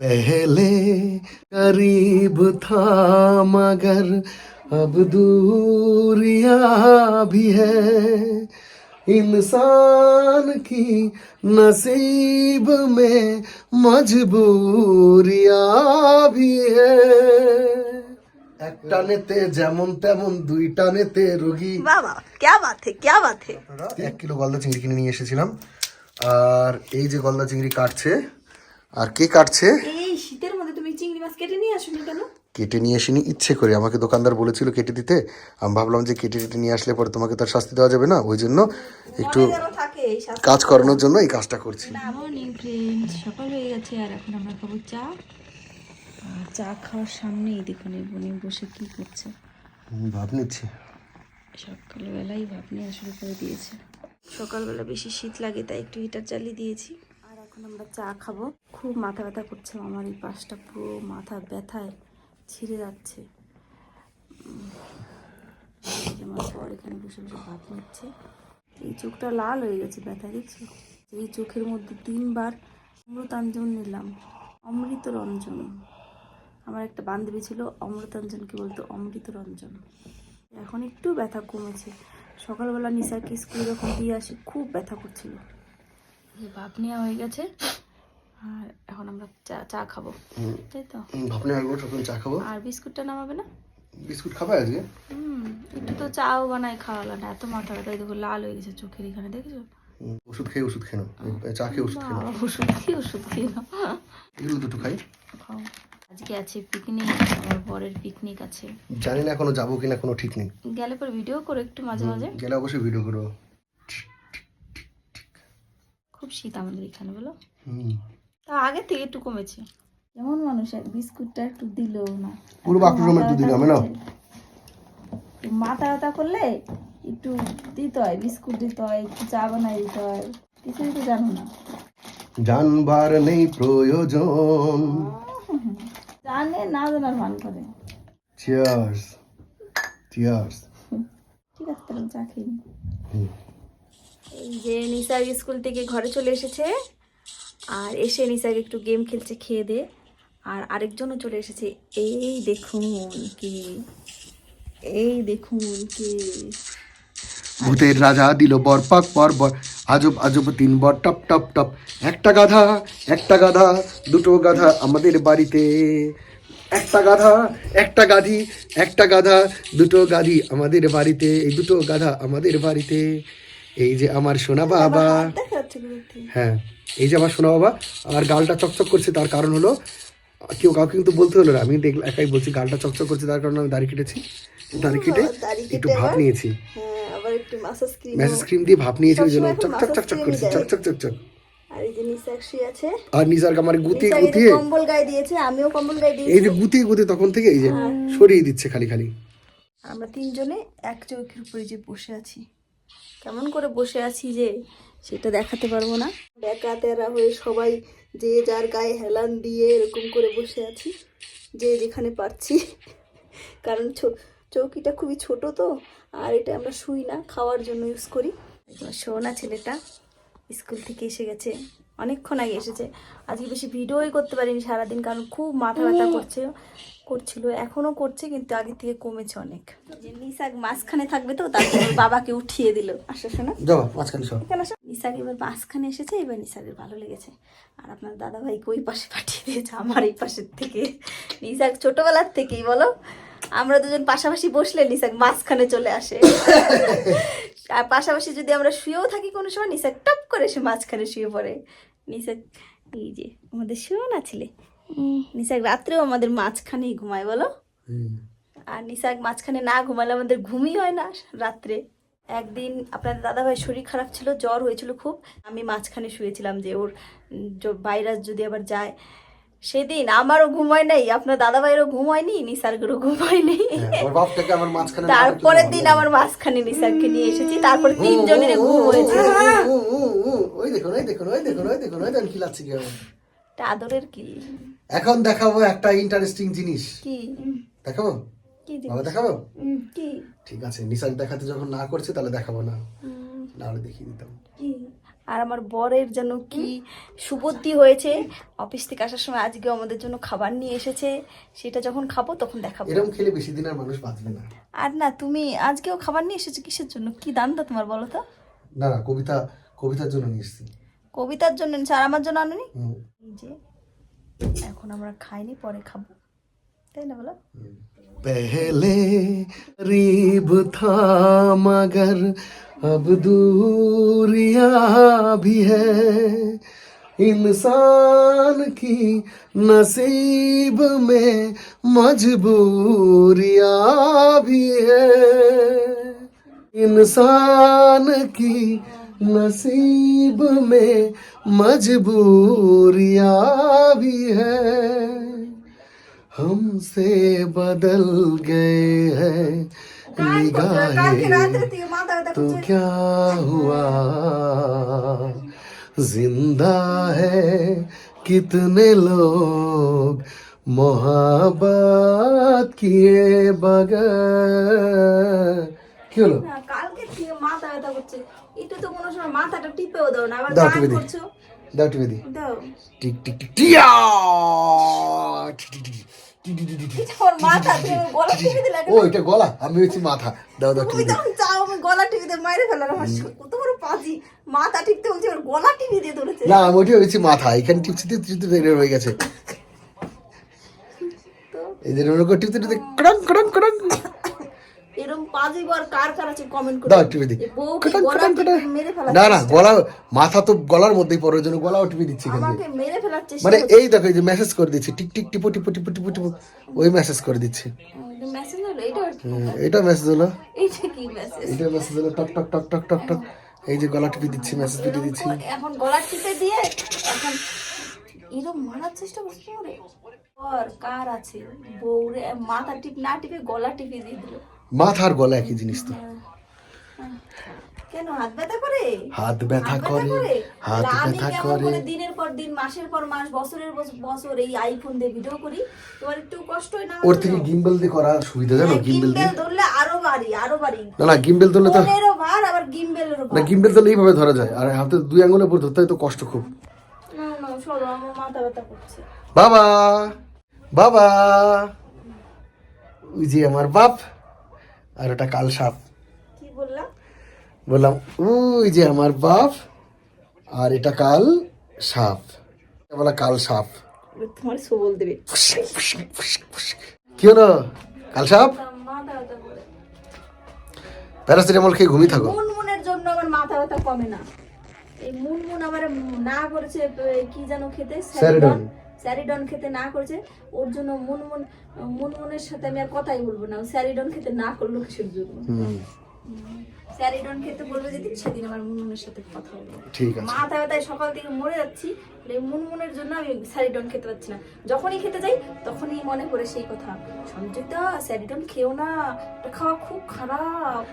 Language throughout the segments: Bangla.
पहले करीब था मगर अब दूरियां भी है इंसान की नसीब में मजबूरियां भी है এক টানেতে যেমন তেমন দুই টানেতে রোগী বাবা क्या बात है क्या बात है এক কিলো গলদা চিংড়ি কিনে নিয়ে এসেছিলাম আর এই যে গলদা চিংড়ি কাটছে আর কে কাটছে? এই শীতের মধ্যে তুমি চিংড়ি মাছ কেটে নিয়ে আসোনি কেন? কেটে নিয়ে আসিনি ইচ্ছে করে। আমাকে দোকানদার বলেছিল কেটে দিতে। আমি ভাবলাম যে কেটে টেটে নিয়ে আসলে পরে তোমাকে তার শাস্তি দেওয়া যাবে না। ওই জন্য একটু। কাজ করানোর জন্য এই কাজটা করছি। সকাল হয়ে গেছে আর এখন আমরা খাব চা। চা খাওয়ার সামনেই দেখুন এই বোনে বসে কি করছে। ভাব নিচ্ছি। সকালবেলাই ভাব নেওয়া শুরু করে দিয়েছে। সকালবেলা বেশি শীত লাগে তাই একটু হিটার চালিয়ে দিয়েছি। এখন আমরা চা খাব। খুব মাথা ব্যথা করছে আমার এই পাশটা পুরো মাথা ব্যথায় ছিঁড়ে যাচ্ছে। আমার পর এখানে বসে বসে ভাত নিচ্ছে। এই চোখটা লাল হয়ে গেছে ব্যথা, দেখছ? এই চোখের মধ্যে তিনবার অমৃতাঞ্জন নিলাম, অমৃত রঞ্জন। আমার একটা বান্ধবী ছিল, অমৃতাঞ্জনকে বলতো অমৃত রঞ্জন। এখন একটু ব্যথা কমেছে। সকালবেলা নিশাকে স্কুলে যখন দিয়ে আসি, খুব ব্যথা করছিল। ভাপ নেওয়া হয়ে গেছে। আর এখন আমরা চা চা খাব। তাই তো? ভাবনি আসব তখন চা খাব? আর বিস্কুটটা নামাবে না? বিস্কুট খাবে আজকে? হুম একটু তো চাও বানাই খাওয়ালো না এত মাথা ব্যথা দেখো লাল হয়ে গেছে চোখের এখানে দেখেছ? ওষুধ খেয়ে ওষুধ খেয়ে নাও। চা খেয়ে ওষুধ খেয়ে নাও। ওষুধ কি ওষুধ খেয়ে নাও। এগুলো দুটো খাই। খাও। আজকে আছে পিকনিক আমার বরের পিকনিক আছে। জানি না এখনও যাব কিনা কোনো ঠিক নেই। গেলে পর ভিডিও করে একটু মাঝে মাঝে। গেলে অবশ্যই ভিডিও করব। খুব শীত আমাদের এখানে বলো? তা আগে থেকে একটু কমেছে। যেমন মানুষ এক বিস্কুটটা একটু দিলেও না। পুরো বাক্যরম একটু দিলে হবে না মাথা ব্যথা করলে একটু দিতে হয় বিস্কুট দিতে হয় একটু চা বানাই দিতে হয়। কিছুই তো জানো না। জানবার নেই প্রয়োজন। জানে না জানার মান করে। চিয়ার্স চিয়ার্স ঠিক আছে তাহলে চা খেয়ে। এই যে নিসার স্কুল থেকে ঘরে চলে এসেছে আর এসে নিসার একটু গেম খেলছে, খেয়ে দে। আর আরেকজনও চলে এসেছে। এই দেখুন কি, এই দেখুন কি। ভূতের রাজা দিল বর পাক পর বর, আজব আজব তিন বর, টপ টপ টপ। একটা গাধা একটা গাধা, দুটো গাধা আমাদের বাড়িতে। একটা গাধা, একটা গাধি, একটা গাধা, দুটো গাধি আমাদের বাড়িতে। এই দুটো গাধা আমাদের বাড়িতে। এই যে আমার সোনা বাবা। হ্যাঁ এই যে আমার সোনা বাবা আর গালটা চকচক করছে তার কারণ হলো কেউ কাউকে কিন্তু বলতে হলো না। আমি দেখলাম একাই বলছি গালটা চকচক করছে তার কারণে আমি দাড়ি কেটেছি। দাড়ি কেটে একটু ভাত নিয়েছি। হ্যাঁ ম্যাসেজ ক্রিম দিয়ে ভাপ নিয়েছি ওই জন্য সবসময় চক চক চক চক massage করছে cream-ই চক চক চক চক আর নিসার আমার গুতিয়ে গুতিয়ে কম্বল গায়ে দিয়েছে আমিও কম্বল গায়ে এই যে গুতিয়ে গুতিয়ে তখন থেকে এই যে সরিয়ে দিচ্ছে খালি খালি। আমরা তিনজনে এক চৌকির উপরে যে বসে আছি। কেমন করে বসে আছি যে সেটা দেখাতে পারব না। বেকা তেরা হয়ে সবাই যে যার গায়ে হেলান দিয়ে এরকম করে বসে আছি যে যেখানে পারছি। কারণ চৌকিটা খুবই ছোট তো আর এটা আমরা শুই না খাওয়ার জন্য ইউজ করি। সোনা ছেলেটা স্কুল থেকে এসে গেছে। অনেকক্ষণ আগে এসেছে। আজকে বেশি ভিডিওই করতে পারিনি সারাদিন কারণ খুব মাথা ব্যথা করছে করছিল এখনও করছে কিন্তু আগে থেকে কমেছে অনেক। যে নিশাক মাঝখানে থাকবে তো তারপর বাবাকে উঠিয়ে দিল। আসো শোনা। মাঝখানে সব নিশাক এবার মাঝখানে এসেছে এবার নিশাকের ভালো লেগেছে। আর আপনার দাদা ভাইকে ওই পাশে পাঠিয়ে দিয়েছে আমার এই পাশের থেকে। নিশাক ছোটবেলার থেকেই বলো। আমরা দুজন পাশাপাশি বসলে নিশাক মাঝখানে চলে আসে। আর পাশাপাশি যদি আমরা শুয়েও থাকি কোনো সময় নিশাক টপ করে সে মাঝখানে শুয়ে পড়ে। নিশাক এই যে আমাদের শুয়েও না ছিলে? নিশাক রাত্রেও আমাদের মাঝখানেই ঘুমায় বলো? আর নিশাক মাঝখানে না ঘুমালে আমাদের ঘুমই হয় না রাত্রে। একদিন আপনাদের দাদাভাই শরীর খারাপ ছিল জ্বর হয়েছিল খুব। আমি মাঝখানে শুয়েছিলাম যে ওর ভাইরাস যদি আবার যায় সেদিন আমারও ঘুম হয় নাই আপনার দাদাভাইয়েরও ঘুম হয়নি নিসার্গেরও ঘুম হয়নি না তারপরের দিন আমার মাঝখানে নিসারকে নিয়ে এসেছি তারপরে তিনজনের ঘুম হয়েছে। ওই দেখুন ওই দেখুন ওই দেখুন ওই দেখুন ওই দেখুন কি লাগছে কি আদরের কি? এখন দেখাবো একটা ইন্টারেস্টিং জিনিস। কি? দেখাবো? বাবা দেখাবো? কি? ঠিক আছে নিসার দেখাতে যখন না করছে তাহলে দেখাবো না। নাহলে আর আমার বরের যেন কি সুবুদ্ধি হয়েছে অফিস থেকে আসার সময় আজকে আমাদের জন্য খাবার নিয়ে এসেছে সেটা যখন খাব তখন দেখাবো। এরকম খেলে বেশি দিন আর মানুষ বাঁচবে না। আর না তুমি আজকেও খাবার নিয়ে এসেছ কিসের জন্য? কি দান তো তোমার বলো তো? না না কবিতা কবিতার জন্য নিয়ে এসেছি। কবিতার জন্য আর আমার জন্য আনুনি? যে এখন আমরা খাইনি পরে খাব। তাই না বলো? পহলে রিব থা अब दूरिया भी है इंसान की नसीब में मजबूरिया भी है इंसान की नसीब में मजबूरिया भी है हमसे बदल गए हैं निगाहें तो क्या हुआ जिंदा है कितने लोग मोहब्बत किए बगैर কি হলো না কালকে থেকে মাথা ব্যথা করছে একটু তো কোনো সময় মাথাটা টিপেও দাও না আবার দাও গান টিপে দিই। করছো দাও টিপে দি দাও টিক টিক টিক টিয়া ও এটা গলা আমি হচ্ছে মাথা দাও দাও তুমি তখন চাও আমি গলা টিপে দিয়ে মাইরে ফেলার আমার কত বড় পাজি। মাথা টিপতে বলছি ওর গলা টিপে দিয়ে ধরেছে। না আমি ওটি হয়েছি মাথা এখানে টিপতে বেরিয়ে রয়ে গেছে। এদের ওরকম টিপতে টিপতে কড়ং কড়ং কড়ং এরকম পাজি কার কার আছে কমেন্ট করে? দাও টিপে দি এ গলা কটং, টিপে কটং। মেরে ফেলার না না গলা মাথা তো গলার মধ্যেই পড়ে ওই জন্য গলাও টিপে দিচ্ছি এখান আমাকে মেরে ফেলার চেষ্টা মানে এই দেখো এই যে মেসেজ করে দিচ্ছি টিক টিক টিপো টিপো টিপো টিপো টিপো ওই মেসেজ করে দিচ্ছি। মেসেজ হলো এটা এটা মেসেজ হলো। এইটা কি মেসেজ এটা মেসেজ হলো টক টক টক টক টক টক। এই যে গলা টিপে দিচ্ছি মেসেজ টিপে দিচ্ছি। এখন গলা টিপে দিয়ে এখন এরকম মারার চেষ্টা করছে ওরে। কার আছে? বউরে মাথা টিপ না টিপে গলা টিপে দিয়ে দিল। মাথা আর গলা একই জিনিস তো। হাত ব্যথা করে? হাত ব্যথা করে হাত তাহলে ব্যথা করে। করে দিনের পর দিন মাসের পর মাস বছরের বছর এই আইফোন দিয়ে ভিডিও করি? তোমার একটু কষ্ট হয় না ওর থেকে গিম্বল দিয়ে করা সুবিধা জানো গিম্বল দিয়ে? ধরলে আরও বাড়ি আরও বাড়ি। না না গিম্বেল ধরলে তো ফোনেরও ভার আবার গিম্বেলেরও না ভার। গিম্বেল ধরলে এইভাবে ধরা যায়। আর হাতে দুই আঙুলের উপর ধরতে হয় তো কষ্ট খুব। না না সরো আমার মাথা ব্যথা করছে। বাবা বাবা। ওই যে আমার বাপ। আর ওটা কাল সাপ। কি বললাম? বললাম ওই যে আমার বাপ আর এটা কাল সাপ। বলা কাল সাপ। তোমার সবল দেবে। কি হলো? কাল সাপ? মাথা প্যারাসিটামল খেয়ে ঘুমিয়ে থাকো। মুনমুনের জন্য আমার মাথা ব্যথা কমে না। এই মুনমুন আমার না করেছে কি যেন খেতে? স্যারিডন। স্যারিডন খেতে না করেছে ওর জন্য মুনমুন মুনমুনের সাথে আমি আর কথাই বলব না। স্যারিডন খেতে না করল কিসের জন্য। স্যারিডন খেতে বলবে যেদিন সেদিন আমার মুনমুনের সাথে কথা বলব। ঠিক আছে। মাথা ব্যথায় সকাল থেকে মরে যাচ্ছি এই মুনমুনের জন্য আমি স্যারিডন খেতে পারছি না। যখনই খেতে যাই তখনই মনে পড়ে সেই কথা। সঞ্জয়দা স্যারিডন খেও না এটা খাওয়া খুব খারাপ।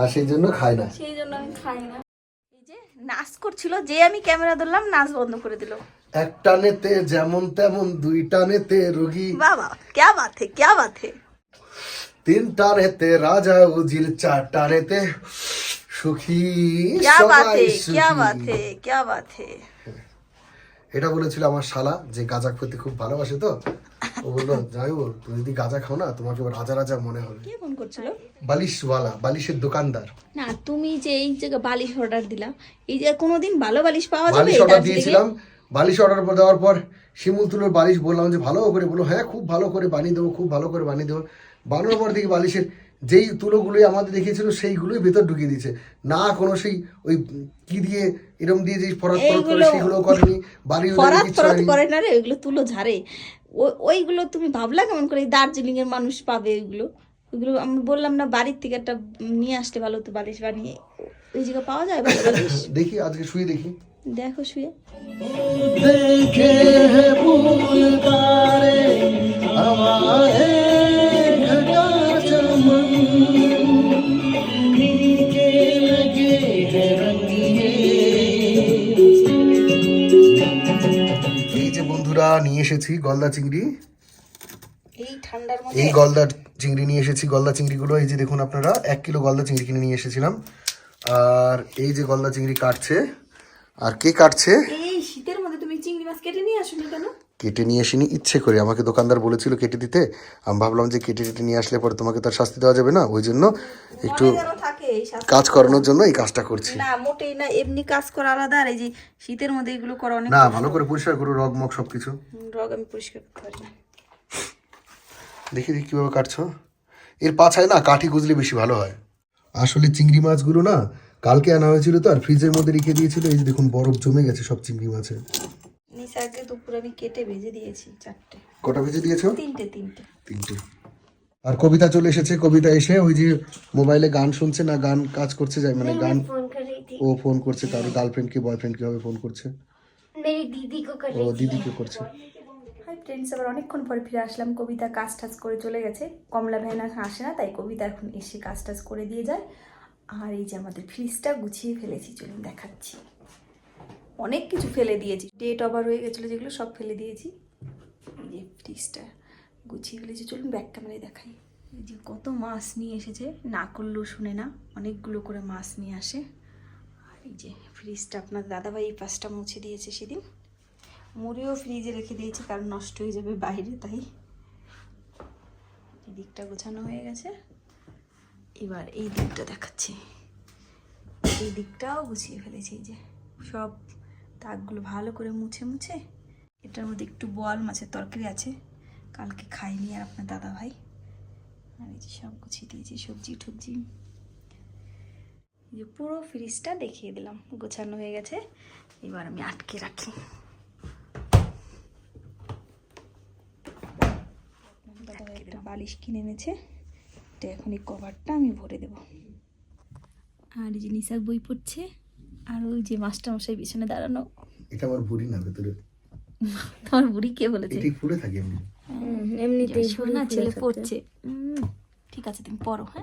আর সেই জন্য খায় না। সেই জন্য আমি খাই না। নাচ করছিল যে আমি ক্যামেরা ধরলাম নাচ বন্ধ করে দিল। এক টানেতে যেমন তেমন দুই টানেতে রোগী। বাবা ক্যা বাত হে ক্যা বাত। হে তিন টানেতে রাজা উজির চার টানেতে সুখী ক্যা বাত হে। ক্যা বাত হে ক্যা বাত। হে এটা বলেছিল আমার শালা যে গাঁজা খেতে খুব ভালোবাসে তো। ও বলল যাই হোক তুমি যদি গাঁজা খাও না তোমাকে রাজা রাজা মনে হবে। কে ফোন করছিল? বালিশওয়ালা বালিশের দোকানদার। না তুমি যে এই যে বালিশ অর্ডার দিলাম এই যে কোনোদিন ভালো বালিশ পাওয়া যাবে বালিশ অর্ডার দিয়েছিলাম। বালিশ অর্ডার দেওয়ার পর শিমুল তুলোর বালিশ বললাম যে ভালো করে বলো। হ্যাঁ খুব ভালো করে বানিয়ে দেবো খুব ভালো করে বানিয়ে দেবো। বানানোর পর দেখি বালিশের যেই তুলোগুলোই আমাদের দেখিয়েছিল সেইগুলোই ভেতর ঢুকিয়ে দিয়েছে। না কোনো সেই ওই কি দিয়ে এরম দিয়ে যে ফরাত ফরাত করে সেগুলো করেনি বাড়ি ফরাত ফরাত করে না রে ওইগুলো তুলো ঝারে ওইগুলো তুমি ভাবলা কেমন করে? দার্জিলিং এর মানুষ পাবে ওইগুলো। ওইগুলো আমি বললাম না বাড়ির থেকে একটা নিয়ে আসলে ভালো হতো বালিশ বানিয়ে। ওই জায়গা পাওয়া যায় বালিশ দেখি আজকে শুয়ে দেখি। দেখো শুয়ে। দেখে ভুল তারে আমারে এসেছি গলদা চিংড়ি। এই ঠান্ডার মধ্যে এই গলদা চিংড়ি নিয়ে এসেছি গলদা চিংড়িগুলো। এই যে দেখুন আপনারা এক কিলো গলদা চিংড়ি কিনে নিয়ে এসেছিলাম। আর এই যে গলদা চিংড়ি কাটছে আর কে কাটছে? এই শীতের মধ্যে তুমি চিংড়ি মাছ কেটে নিয়ে আসো কেন? কেটে নিয়ে আসিনি ইচ্ছে করে। আমাকে দোকানদার বলেছিল কেটে দিতে। আমি ভাবলাম যে কেটে টেটে নিয়ে আসলে পরে তোমাকে তার শাস্তি দেওয়া যাবে না। ওই জন্য একটু। কাজ করানোর জন্য এই কাজটা করছি। না মোটেই না এমনি কাজ করা আলাদা। আর এই যে শীতের মধ্যে এগুলো করা অনেক না ভালো করে পরিষ্কার করো রগ মগ সবকিছু। রগ আমি পরিষ্কার করতে পারি না। দেখি দেখি কীভাবে কাটছো। এর পাছায় না কাঠি গুজলে বেশি ভালো হয়। আসলে চিংড়ি মাছগুলো না কালকে আনা হয়েছিল তো আর ফ্রিজের মধ্যে রেখে দিয়েছিল। এই যে দেখুন বরফ জমে গেছে সব চিংড়ি মাছে পুরো আমি কেটে ভেজে দিয়েছি চারটে। কটা ভেজে দিয়েছ? তিনটে তিনটে। তিনটে। আর কবিতা চলে এসেছে কবিতা এসে ওই যে মোবাইলে গান শুনছে না গান কাজ করছে যায় মানে গান ও ফোন করছে কারও গার্লফ্রেন্ড কে বয়ফ্রেন্ড কীভাবে ফোন করছে? ও দিদিকে করছে। হাই ফ্রেন্ডস আবার অনেকক্ষণ পরে ফিরে আসলাম। কবিতা কাজ টাজ করে চলে গেছে। কমলা ভ্যানা আসে না তাই কবিতা এখন এসে কাজ টাজ করে দিয়ে যায়। আর এই যে আমাদের ফ্রিজটা গুছিয়ে ফেলেছি চলুন দেখাচ্ছি। অনেক কিছু ফেলে দিয়েছি। ডেট ওভার হয়ে গেছিল যেগুলো সব ফেলে দিয়েছি। যে ফ্রিজটা গুছিয়ে ফেলেছি। চলুন ব্যাক ক্যামেরায় দেখাই। এই যে কত মাছ নিয়ে এসেছে। না করলেও শুনে না। অনেকগুলো করে মাছ নিয়ে আসে। আর এই যে ফ্রিজটা আপনার দাদাভাই এই পাশটা মুছে দিয়েছে সেদিন। মুড়িও ফ্রিজে রেখে দিয়েছি, কারণ নষ্ট হয়ে যাবে বাইরে, তাই। এই দিকটা গোছানো হয়ে গেছে। এবার এই দিকটা দেখাচ্ছি। এই দিকটাও গুছিয়ে ফেলেছি যে সব তাকগুলো ভালো করে মুছে মুছে। এটার মধ্যে একটু বল মাছের তরকারি আছে। কালকে খাইনি আর আপনার দাদা ভাই। আর এই যে সব গুছিয়ে দিয়েছি সবজি টবজি। যে পুরো ফ্রিজটা দেখিয়ে দিলাম গোছানো হয়ে গেছে। এবার আমি আটকে রাখি। একটা বালিশ কিনে এনেছে। এটা এখন এই কভারটা আমি ভরে দেব। আর এই যে নিশাক বই পড়ছে আর ওই যে মাস্টার মশাই পিছনে দাঁড়ানো। এটা আমার বুড়ি না ভেতরে। তোমার বুড়ি কে বলেছে? ঠিক ফুলে থাকে এমনি। এমনিতেই শোনা ছেলে পড়ছে। ঠিক আছে তুমি পড়ো হ্যাঁ?